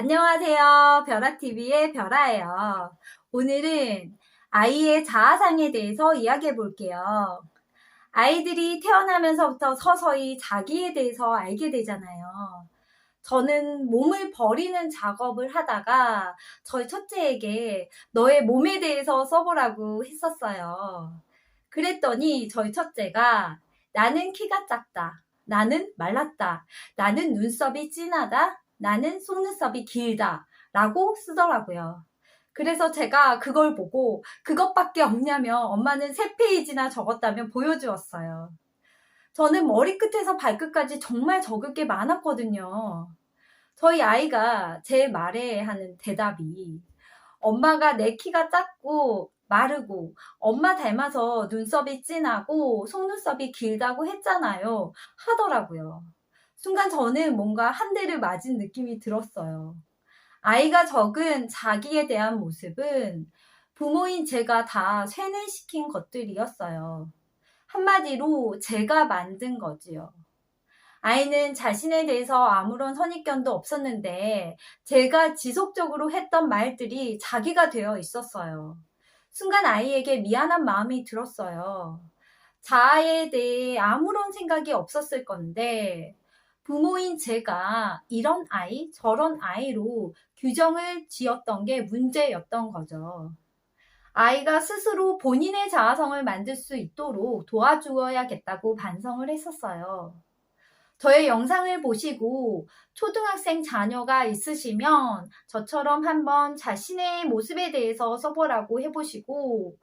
안녕하세요. 별아TV의 별아예요. 오늘은 아이의 자아상에 대해서 이야기해 볼게요. 아이들이 태어나면서부터 서서히 자기에 대해서 알게 되잖아요. 저는 몸을 버리는 작업을 하다가 저희 첫째에게 너의 몸에 대해서 써보라고 했었어요. 그랬더니 저희 첫째가 나는 키가 작다. 나는 말랐다. 나는 눈썹이 진하다. 나는 속눈썹이 길다. 라고 쓰더라고요. 그래서 제가 그걸 보고 그것밖에 없냐면 엄마는 세 페이지나 적었다면 보여주었어요. 저는 머리끝에서 발끝까지 정말 적을 게 많았거든요. 저희 아이가 제 말에 하는 대답이 엄마가 내 키가 작고 마르고 엄마 닮아서 눈썹이 진하고 속눈썹이 길다고 했잖아요. 하더라고요. 순간 저는 뭔가 한 대를 맞은 느낌이 들었어요. 아이가 적은 자기에 대한 모습은 부모인 제가 다 세뇌시킨 것들이었어요. 한마디로 제가 만든 거지요. 아이는 자신에 대해서 아무런 선입견도 없었는데 제가 지속적으로 했던 말들이 자기가 되어 있었어요. 순간 아이에게 미안한 마음이 들었어요. 자아에 대해 아무런 생각이 없었을 건데 부모인 제가 이런 아이, 저런 아이로 규정을 지었던 게 문제였던 거죠. 아이가 스스로 본인의 자아성을 만들 수 있도록 도와주어야겠다고 반성을 했었어요. 저의 영상을 보시고 초등학생 자녀가 있으시면 저처럼 한번 자신의 모습에 대해서 써보라고 해보시고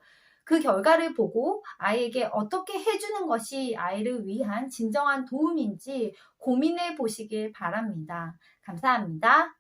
그 결과를 보고 아이에게 어떻게 해주는 것이 아이를 위한 진정한 도움인지 고민해 보시길 바랍니다. 감사합니다.